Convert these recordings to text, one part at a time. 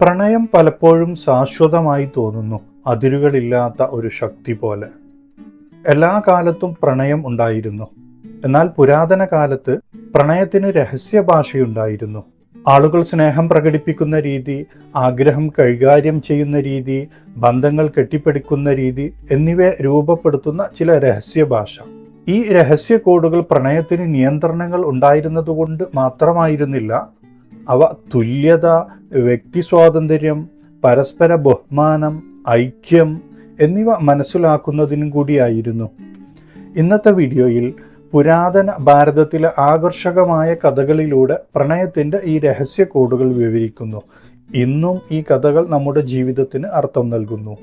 പ്രണയം പലപ്പോഴും ശാശ്വതമായി തോന്നുന്നു. അതിരുകളില്ലാത്ത ഒരു ശക്തി പോലെ. എല്ലാ കാലത്തും പ്രണയം ഉണ്ടായിരുന്നു. എന്നാൽ പുരാതന കാലത്ത് പ്രണയത്തിന് രഹസ്യ ഭാഷയുണ്ടായിരുന്നു ആളുകൾ സ്നേഹം പ്രകടിപ്പിക്കുന്ന രീതി ആഗ്രഹം കൈകാര്യം ചെയ്യുന്ന രീതി ബന്ധങ്ങൾ കെട്ടിപ്പടുക്കുന്ന രീതി എന്നിവയെ രൂപപ്പെടുത്തുന്ന ചില രഹസ്യ ഭാഷ ഈ രഹസ്യ കോഡുകൾ പ്രണയത്തിന് നിയന്ത്രണങ്ങൾ ഉണ്ടായിരുന്നതുകൊണ്ട് മാത്രമായിരുന്നില്ല അവ തുല്യത വ്യക്തി സ്വാതന്ത്ര്യം പരസ്പര ബഹുമാനം ഐക്യം എന്നിവ മനസ്സിലാക്കുന്നതിനും കൂടിയായിരുന്നു. ഇന്നത്തെ വീഡിയോയിൽ പുരാതന ഭാരതത്തിലെ ആകർഷകമായ കഥകളിലൂടെ പ്രണയത്തിന്റെ ഈ രഹസ്യ കോഡുകൾ വിവരിക്കുന്നു. ഇന്നും ഈ കഥകൾ നമ്മുടെ ജീവിതത്തിന് അർത്ഥം നൽകുന്നു.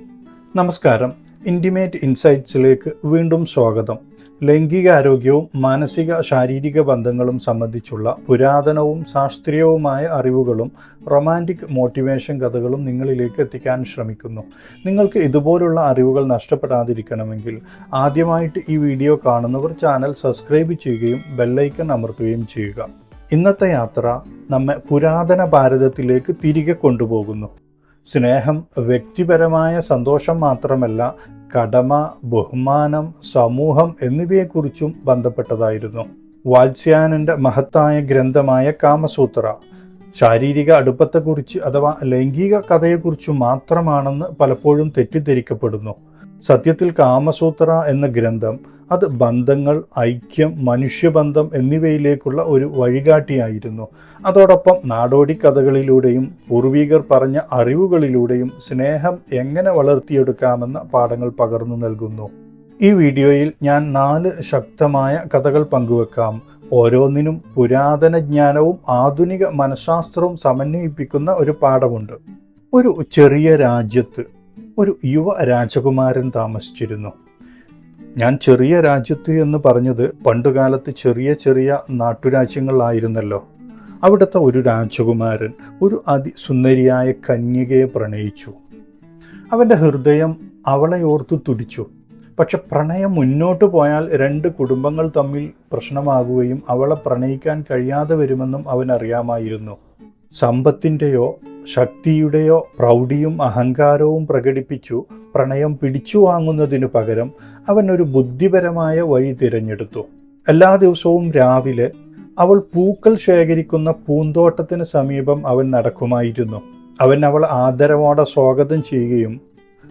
നമസ്കാരം. ഇന്റിമേറ്റ് ഇൻസൈറ്റ്സിലേക്ക് വീണ്ടും സ്വാഗതം. ലൈംഗികാരോഗ്യവും മാനസിക ശാരീരിക ബന്ധങ്ങളും സംബന്ധിച്ചുള്ള പുരാതനവും ശാസ്ത്രീയവുമായ അറിവുകളും റൊമാന്റിക് മോട്ടിവേഷൻ കഥകളും നിങ്ങളിലേക്ക് എത്തിക്കാൻ ശ്രമിക്കുന്നു. നിങ്ങൾക്ക് ഇതുപോലുള്ള അറിവുകൾ നഷ്ടപ്പെടാതിരിക്കണമെങ്കിൽ ആദ്യമായിട്ട് ഈ വീഡിയോ കാണുന്നവർ ചാനൽ സബ്സ്ക്രൈബ് ചെയ്യുകയും ബെല്ലൈക്കൺ അമർത്തുകയും ചെയ്യുക. ഇന്നത്തെ യാത്ര നമ്മെ പുരാതന ഭാരതത്തിലേക്ക് തിരികെ കൊണ്ടുപോകുന്നു. സ്നേഹം വ്യക്തിപരമായ സന്തോഷം മാത്രമല്ല കടമ ബഹുമാനം സമൂഹം എന്നിവയെക്കുറിച്ചും ബന്ധപ്പെട്ടതായിരുന്നു. വാത്സ്യാനന്റെ മഹത്തായ ഗ്രന്ഥമായ കാമസൂത്ര ശാരീരിക അടുപ്പത്തെക്കുറിച്ച് അഥവാ ലൈംഗിക കഥയെക്കുറിച്ച് മാത്രമാണെന്ന് പലപ്പോഴും തെറ്റിദ്ധരിക്കപ്പെടുന്നു. സത്യത്തിൽ കാമസൂത്ര എന്ന ഗ്രന്ഥം അത് ബന്ധങ്ങൾ ഐക്യം മനുഷ്യബന്ധം എന്നിവയിലേക്കുള്ള ഒരു വഴികാട്ടിയായിരുന്നു. അതോടൊപ്പം നാടോടി കഥകളിലൂടെയും പൂർവികർ പറഞ്ഞ അറിവുകളിലൂടെയും സ്നേഹം എങ്ങനെ വളർത്തിയെടുക്കാമെന്ന പാഠങ്ങൾ പകർന്നു നൽകുന്നു. ഈ വീഡിയോയിൽ ഞാൻ നാല് ശക്തമായ കഥകൾ പങ്കുവെക്കാം. ഓരോന്നിനും പുരാതന ജ്ഞാനവും ആധുനിക മനഃശാസ്ത്രവും സമന്വയിപ്പിക്കുന്ന ഒരു പാഠമുണ്ട്. ഒരു ചെറിയ രാജ്യത്ത് ഒരു യുവ രാജകുമാരൻ താമസിച്ചിരുന്നു. ഞാൻ ചെറിയ രാജ്യത്ത് എന്ന് പറഞ്ഞത് പണ്ടുകാലത്ത് ചെറിയ ചെറിയ നാട്ടുരാജ്യങ്ങളിലായിരുന്നല്ലോ. അവിടുത്തെ ഒരു രാജകുമാരൻ ഒരു അതിസുന്ദരിയായ കന്യകയെ പ്രണയിച്ചു. അവന്റെ ഹൃദയം അവളെ ഓർത്തു തുടിച്ചു. പക്ഷെ പ്രണയം മുന്നോട്ട് പോയാൽ രണ്ട് കുടുംബങ്ങൾ തമ്മിൽ പ്രശ്നമാകുകയും അവളെ പ്രണയിക്കാൻ കഴിയാതെ വരുമെന്നും അവൻ അറിയാമായിരുന്നു സമ്പത്തിന്റെയോ ശക്തിയുടെയോ പ്രൗഢിയും അഹങ്കാരവും പ്രകടിപ്പിച്ചു പ്രണയം പിടിച്ചു വാങ്ങുന്നതിനു പകരം അവൻ ഒരു ബുദ്ധിപരമായ വഴി തിരഞ്ഞെടുത്തു. എല്ലാ ദിവസവും രാവിലെ അവൾ പൂക്കൾ ശേഖരിക്കുന്ന പൂന്തോട്ടത്തിന് സമീപം അവൻ നടക്കുമായിരുന്നു. അവൻ അവൾ ആദരവോടെ സ്വാഗതം ചെയ്യുകയും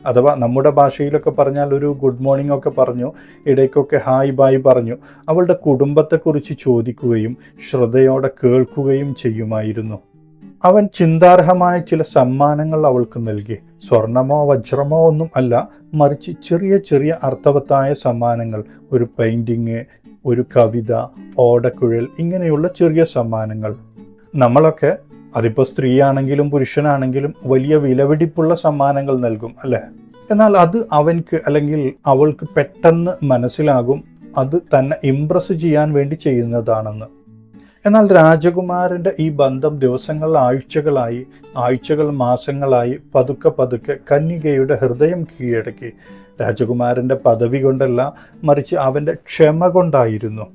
അഥവാ നമ്മുടെ ഭാഷയിലൊക്കെ പറഞ്ഞാൽ ഒരു ഗുഡ് മോർണിംഗ് ഒക്കെ പറഞ്ഞു ഇടയ്ക്കൊക്കെ ഹായ് ബായ് പറഞ്ഞു അവളുടെ കുടുംബത്തെക്കുറിച്ച് ചോദിക്കുകയും ശ്രദ്ധയോടെ കേൾക്കുകയും ചെയ്യുമായിരുന്നു. അവൻ ചിന്താർഹമായ ചില സമ്മാനങ്ങൾ അവൾക്ക് നൽകി. സ്വർണമോ വജ്രമോ ഒന്നും അല്ല മറിച്ച് ചെറിയ ചെറിയ അർത്ഥവത്തായ സമ്മാനങ്ങൾ ഒരു പെയിന്റിങ് ഒരു കവിത ഓടക്കുഴൽ ഇങ്ങനെയുള്ള ചെറിയ സമ്മാനങ്ങൾ. നമ്മളൊക്കെ അതിപ്പോൾ സ്ത്രീയാണെങ്കിലും പുരുഷനാണെങ്കിലും വലിയ വിലപിടിപ്പുള്ള സമ്മാനങ്ങൾ നൽകും അല്ലേ? എന്നാൽ അത് അവൻക്ക് അല്ലെങ്കിൽ അവൾക്ക് പെട്ടെന്ന് മനസ്സിലാകും അത് തന്നെ ഇംപ്രസ് ചെയ്യാൻ വേണ്ടി ചെയ്യുന്നതാണെന്ന്. എന്നാൽ രാജകുമാരന്റെ ഈ ബന്ധം ദിവസങ്ങൾ ആഴ്ചകളായി ആഴ്ചകൾ മാസങ്ങളായി പതുക്കെ പതുക്കെ കന്യകയുടെ ഹൃദയം കീഴടക്കി. രാജകുമാരന്റെ പദവി കൊണ്ടല്ല മറിച്ച് അവന്റെ ക്ഷമ കൊണ്ടായിരുന്നു.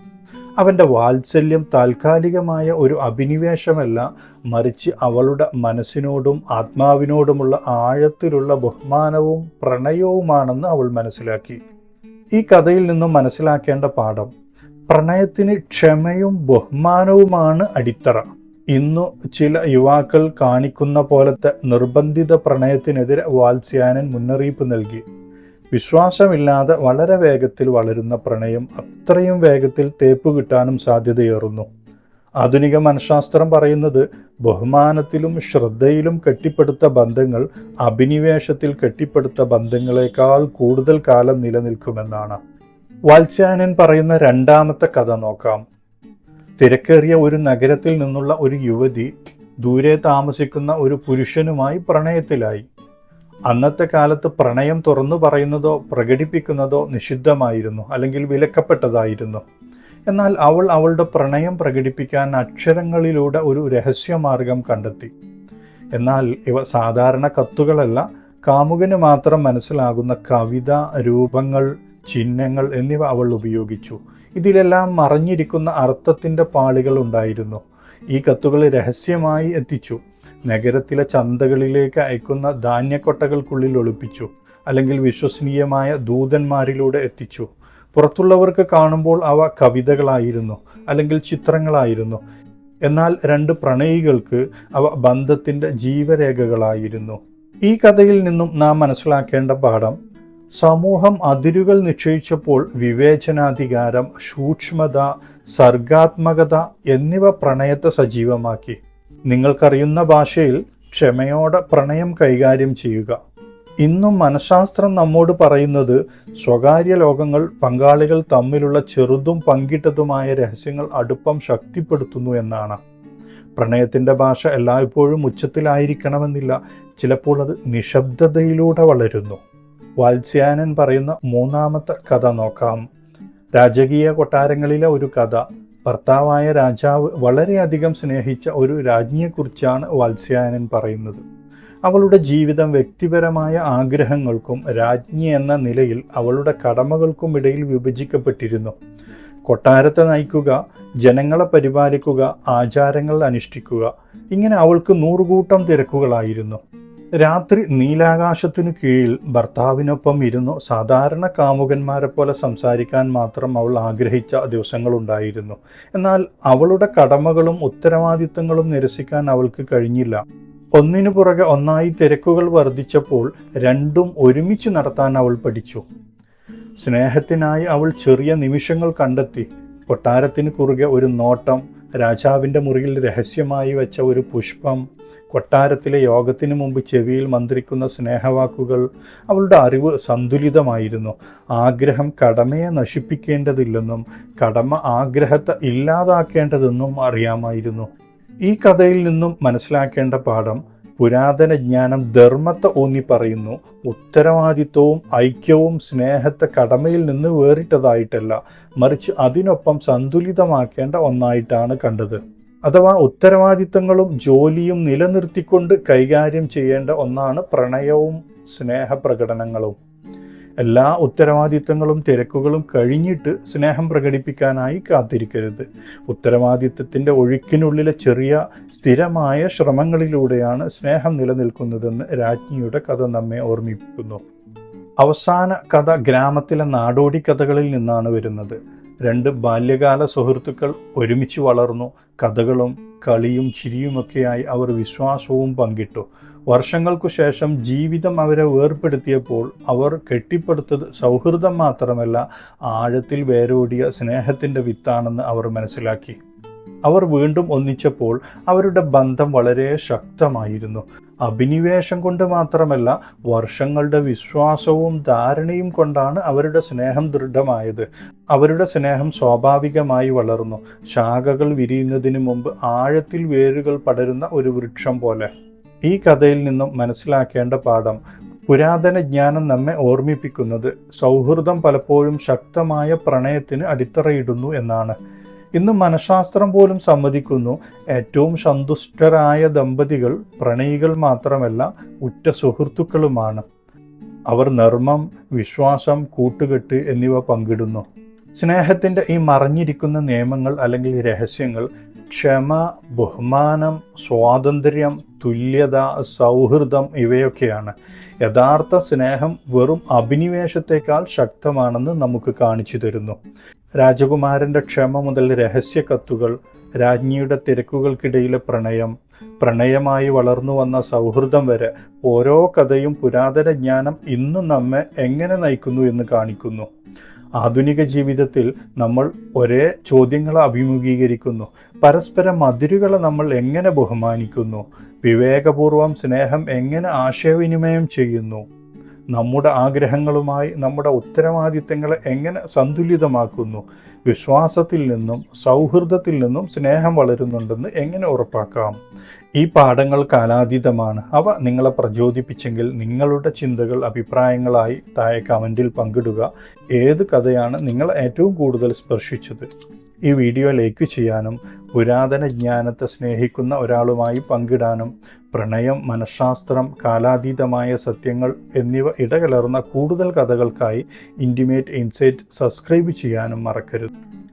അവന്റെ വാത്സല്യം താൽക്കാലികമായ ഒരു അഭിനിവേശമല്ല മറിച്ച് അവളുടെ മനസ്സിനോടും ആത്മാവിനോടുമുള്ള ആഴത്തിലുള്ള ബഹുമാനവും പ്രണയവുമാണെന്ന് അവൾ മനസ്സിലാക്കി. ഈ കഥയിൽ നിന്നും മനസ്സിലാക്കേണ്ട പാഠം പ്രണയത്തിന് ക്ഷമയും ബഹുമാനവുമാണ് അടിത്തറ. ഇന്നു ചില യുവാക്കൾ കാണിക്കുന്ന പോലത്തെ നിർബന്ധിത പ്രണയത്തിനെതിരെ വാത്സ്യാനൻ മുന്നറിയിപ്പ് നൽകി. വിശ്വാസമില്ലാതെ വളരെ വേഗത്തിൽ വളരുന്ന പ്രണയം അത്രയും വേഗത്തിൽ തേപ്പ് കിട്ടാനും സാധ്യതയേറുന്നു. ആധുനിക മനഃശാസ്ത്രം പറയുന്നത് ബഹുമാനത്തിലും ശ്രദ്ധയിലും കെട്ടിപ്പടുത്ത ബന്ധങ്ങൾ അഭിനിവേശത്തിൽ കെട്ടിപ്പടുത്ത ബന്ധങ്ങളെക്കാൾ കൂടുതൽ കാലം നിലനിൽക്കുമെന്നാണ്. വാത്സ്യാനൻ പറയുന്ന രണ്ടാമത്തെ കഥ നോക്കാം. തിരക്കേറിയ ഒരു നഗരത്തിൽ നിന്നുള്ള ഒരു യുവതി ദൂരെ താമസിക്കുന്ന ഒരു പുരുഷനുമായി പ്രണയത്തിലായി. അന്നത്തെ കാലത്ത് പ്രണയം തുറന്നു പറയുന്നതോ പ്രകടിപ്പിക്കുന്നതോ നിഷിദ്ധമായിരുന്നു അല്ലെങ്കിൽ വിലക്കപ്പെട്ടതായിരുന്നു. എന്നാൽ അവൾ അവളുടെ പ്രണയം പ്രകടിപ്പിക്കാൻ അക്ഷരങ്ങളിലൂടെ ഒരു രഹസ്യമാർഗം കണ്ടെത്തി. എന്നാൽ ഇവ സാധാരണ കത്തുകളല്ല കാമുകന് മാത്രം മനസ്സിലാകുന്ന കവിത രൂപങ്ങൾ ചിഹ്നങ്ങൾ എന്നിവ അവൾ ഉപയോഗിച്ചു. ഇതിലെല്ലാം മറഞ്ഞിരിക്കുന്ന അർത്ഥത്തിന്റെ പാളികൾ ഉണ്ടായിരുന്നു. ഈ കത്തുകൾ രഹസ്യമായി എത്തിച്ചു. നഗരത്തിലെ ചന്തകളിലേക്ക് അയക്കുന്ന ധാന്യക്കൊട്ടകൾക്കുള്ളിൽ ഒളിപ്പിച്ചു. അല്ലെങ്കിൽ വിശ്വസനീയമായ ദൂതന്മാരിലൂടെ എത്തിച്ചു. പുറത്തുള്ളവർക്ക് കാണുമ്പോൾ അവ കവിതകളായിരുന്നു അല്ലെങ്കിൽ ചിത്രങ്ങളായിരുന്നു. എന്നാൽ രണ്ട് പ്രണയികൾക്ക് അവ ബന്ധത്തിന്റെ ജീവരേഖകളായിരുന്നു. ഈ കഥയിൽ നിന്നും നാം മനസ്സിലാക്കേണ്ട പാഠം സമൂഹം അതിരുകൾ നിശ്ചയിച്ചപ്പോൾ വിവേചനാധികാരം സൂക്ഷ്മത സർഗാത്മകത എന്നിവ പ്രണയത്തെ സജീവമാക്കി. നിങ്ങൾക്കറിയുന്ന ഭാഷയിൽ ക്ഷമയോടെ പ്രണയം കൈകാര്യം ചെയ്യുക. ഇന്നും മനഃശാസ്ത്രം നമ്മോട് പറയുന്നത് സ്വകാര്യ ലോകങ്ങൾ പങ്കാളികൾ തമ്മിലുള്ള ചെറുതും പങ്കിട്ടതുമായ രഹസ്യങ്ങൾ അടുപ്പം ശക്തിപ്പെടുത്തുന്നു എന്നാണ്. പ്രണയത്തിന്റെ ഭാഷ എല്ലായ്പ്പോഴും ഉച്ചത്തിലായിരിക്കണമെന്നില്ല. ചിലപ്പോൾ അത് നിശബ്ദതയിലൂടെ വളരുന്നു. വാത്സ്യാനൻ പറയുന്ന മൂന്നാമത്തെ കഥ നോക്കാം. രാജകീയ കൊട്ടാരങ്ങളിലെ ഒരു കഥ. ഭർത്താവായ രാജാവ് വളരെയധികം സ്നേഹിച്ച ഒരു രാജ്ഞിയെക്കുറിച്ചാണ് വാത്സ്യാനൻ പറയുന്നത്. അവളുടെ ജീവിതം വ്യക്തിപരമായ ആഗ്രഹങ്ങൾക്കും രാജ്ഞി എന്ന നിലയിൽ അവളുടെ കടമകൾക്കും ഇടയിൽ വിഭജിക്കപ്പെട്ടിരുന്നു. കൊട്ടാരത്തെ നയിക്കുക ജനങ്ങളെ പരിപാലിക്കുക ആചാരങ്ങൾ അനുഷ്ഠിക്കുക ഇങ്ങനെ അവൾക്ക് നൂറുകൂട്ടം തിരക്കുകളായിരുന്നു. രാത്രി നീലാകാശത്തിനു കീഴിൽ ഭർത്താവിനൊപ്പം ഇരുന്നു. സാധാരണ കാമുകന്മാരെ പോലെ സംസാരിക്കാൻ മാത്രം അവൾ ആഗ്രഹിച്ച ദിവസങ്ങളുണ്ടായിരുന്നു. എന്നാൽ അവളുടെ കടമകളും ഉത്തരവാദിത്തങ്ങളും നിരസിക്കാൻ അവൾക്ക് കഴിഞ്ഞില്ല. ഒന്നിനു പുറകെ ഒന്നായി തിരക്കുകൾ വർദ്ധിച്ചപ്പോൾ രണ്ടും ഒരുമിച്ച് നടത്താൻ അവൾ പഠിച്ചു. സ്നേഹത്തിനായി അവൾ ചെറിയ നിമിഷങ്ങൾ കണ്ടെത്തി. കൊട്ടാരത്തിന് കുറുകെ ഒരു നോട്ടം രാജാവിന്റെ മുറിയിൽ രഹസ്യമായി വെച്ച ഒരു പുഷ്പം കൊട്ടാരത്തിലെ യോഗത്തിന് മുമ്പ് ചെവിയിൽ മന്ത്രിക്കുന്ന സ്നേഹവാക്കുകൾ അവളുടെ അറിവ് സന്തുലിതമായിരുന്നു. ആഗ്രഹം കടമയെ നശിപ്പിക്കേണ്ടതില്ലെന്നും കടമ ആഗ്രഹത്തെ ഇല്ലാതാക്കേണ്ടതെന്നും അറിയാമായിരുന്നു. ഈ കഥയിൽ നിന്നും മനസ്സിലാക്കേണ്ട പാഠം പുരാതന ജ്ഞാനം ധർമ്മത്തെ ഊന്നി പറയുന്നു. ഉത്തരവാദിത്വവും ഐക്യവും സ്നേഹത്തെ കടമയിൽ നിന്ന് വേറിട്ടതായിട്ടല്ല മറിച്ച് അതിനൊപ്പം സന്തുലിതമാക്കേണ്ട ഒന്നായിട്ടാണ് കണ്ടത്. അഥവാ ഉത്തരവാദിത്തങ്ങളും ജോലിയും നിലനിർത്തിക്കൊണ്ട് കൈകാര്യം ചെയ്യേണ്ട ഒന്നാണ് പ്രണയവും സ്നേഹപ്രകടനങ്ങളും. എല്ലാ ഉത്തരവാദിത്തങ്ങളും തിരക്കുകളും കഴിഞ്ഞിട്ട് സ്നേഹം പ്രകടിപ്പിക്കാനായി കാത്തിരിക്കരുത്. ഉത്തരവാദിത്തത്തിന്റെ ഒഴുക്കിനുള്ളിലെ ചെറിയ സ്ഥിരമായ ശ്രമങ്ങളിലൂടെയാണ് സ്നേഹം നിലനിൽക്കുന്നതെന്ന് രാജ്ഞിയുടെ കഥ നമ്മെ ഓർമ്മിപ്പിക്കുന്നു. അവസാന കഥ ഗ്രാമത്തിലെ നാടോടി കഥകളിൽ നിന്നാണ് വരുന്നത്. രണ്ട് ബാല്യകാല സുഹൃത്തുക്കൾ ഒരുമിച്ച് വളർന്നു. കഥകളും കളിയും ചിരിയുമൊക്കെയായി അവർ വിശ്വാസവും പങ്കിട്ടു. വർഷങ്ങൾക്കു ശേഷം ജീവിതം അവരെ വേർപ്പെടുത്തിയപ്പോൾ അവർ കെട്ടിപ്പടുത്തത് സൗഹൃദം മാത്രമല്ല ആഴത്തിൽ വേരോടിയ സ്നേഹത്തിന്റെ വിത്താണെന്ന് അവർ മനസ്സിലാക്കി. അവർ വീണ്ടും ഒന്നിച്ചപ്പോൾ അവരുടെ ബന്ധം വളരെ ശക്തമായിരുന്നു. അഭിനിവേശം കൊണ്ട് മാത്രമല്ല വർഷങ്ങളുടെ വിശ്വാസവും ധാരണയും കൊണ്ടാണ് അവരുടെ സ്നേഹം ദൃഢമായത്. അവരുടെ സ്നേഹം സ്വാഭാവികമായി വളർന്നു. ശാഖകൾ വിരിയുന്നതിന് മുമ്പ് ആഴത്തിൽ വേരുകൾ പടരുന്ന ഒരു വൃക്ഷം പോലെ. ഈ കഥയിൽ നിന്നും മനസ്സിലാക്കേണ്ട പാഠം. പുരാതന ജ്ഞാനം നമ്മെ ഓർമ്മിപ്പിക്കുന്നത് സൗഹൃദം പലപ്പോഴും ശക്തമായ പ്രണയത്തിന് അടിത്തറയിടുന്നു എന്നാണ്. ഇന്ന് മനഃശാസ്ത്രം പോലും സമ്മതിക്കുന്നു. ഏറ്റവും സന്തുഷ്ടരായ ദമ്പതികൾ പ്രണയികൾ മാത്രമല്ല ഉറ്റ സുഹൃത്തുക്കളുമാണ്. അവർ നർമ്മം വിശ്വാസം കൂട്ടുകെട്ട് എന്നിവ പങ്കിടുന്നു. സ്നേഹത്തിന്റെ ഈ മറഞ്ഞിരിക്കുന്ന നിയമങ്ങൾ അല്ലെങ്കിൽ രഹസ്യങ്ങൾ ക്ഷമ ബഹുമാനം സ്വാതന്ത്ര്യം തുല്യത സൗഹൃദം ഇവയൊക്കെയാണ്. യഥാർത്ഥ സ്നേഹം വെറും അഭിനിവേശത്തേക്കാൾ ശക്തമാണെന്ന് നമുക്ക് കാണിച്ചു തരുന്നു. രാജകുമാരന്റെ ക്ഷമ മുതൽ രഹസ്യ കത്തുകൾ രാജ്ഞിയുടെ തിരക്കുകൾക്കിടയിലെ പ്രണയം പ്രണയമായി വളർന്നു വന്ന സൗഹൃദം വരെ ഓരോ കഥയും പുരാതന ജ്ഞാനം ഇന്നും നമ്മെ എങ്ങനെ നയിക്കുന്നു എന്ന് കാണിക്കുന്നു. ആധുനിക ജീവിതത്തിൽ നമ്മൾ ഒരേ ചോദ്യങ്ങളെ അഭിമുഖീകരിക്കുന്നു. പരസ്പരം അതിരുകളെ നമ്മൾ എങ്ങനെ ബഹുമാനിക്കുന്നു? വിവേകപൂർവം സ്നേഹം എങ്ങനെ ആശയവിനിമയം ചെയ്യുന്നു? നമ്മുടെ ആഗ്രഹങ്ങളുമായി നമ്മുടെ ഉത്തരവാദിത്തങ്ങളെ എങ്ങനെ സന്തുലിതമാക്കുന്നു? വിശ്വാസത്തിൽ നിന്നും സൗഹൃദത്തിൽ നിന്നും സ്നേഹം വളരുന്നുണ്ടെന്ന് എങ്ങനെ ഉറപ്പാക്കാം? ഈ പാഠങ്ങൾ കാലാതീതമാണ്. അവ നിങ്ങളെ പ്രചോദിപ്പിച്ചെങ്കിൽ നിങ്ങളുടെ ചിന്തകൾ അഭിപ്രായങ്ങളായി താഴെ കമന്റിൽ പങ്കിടുക. ഏത് കഥയാണ് നിങ്ങളെ ഏറ്റവും കൂടുതൽ സ്പർശിച്ചത്? ഈ വീഡിയോ ലൈക്ക് ചെയ്യാനും പുരാതന ജ്ഞാനത്തെ സ്നേഹിക്കുന്ന ഒരാളുമായി പങ്കിടാനും പ്രണയം മനഃശാസ്ത്രം കാലാതീതമായ സത്യങ്ങൾ എന്നിവ ഇടകലർന്ന കൂടുതൽ കഥകൾക്കായി ഇന്റിമേറ്റ് ഇൻസൈറ്റ് സബ്സ്ക്രൈബ് ചെയ്യാനും മറക്കരുത്.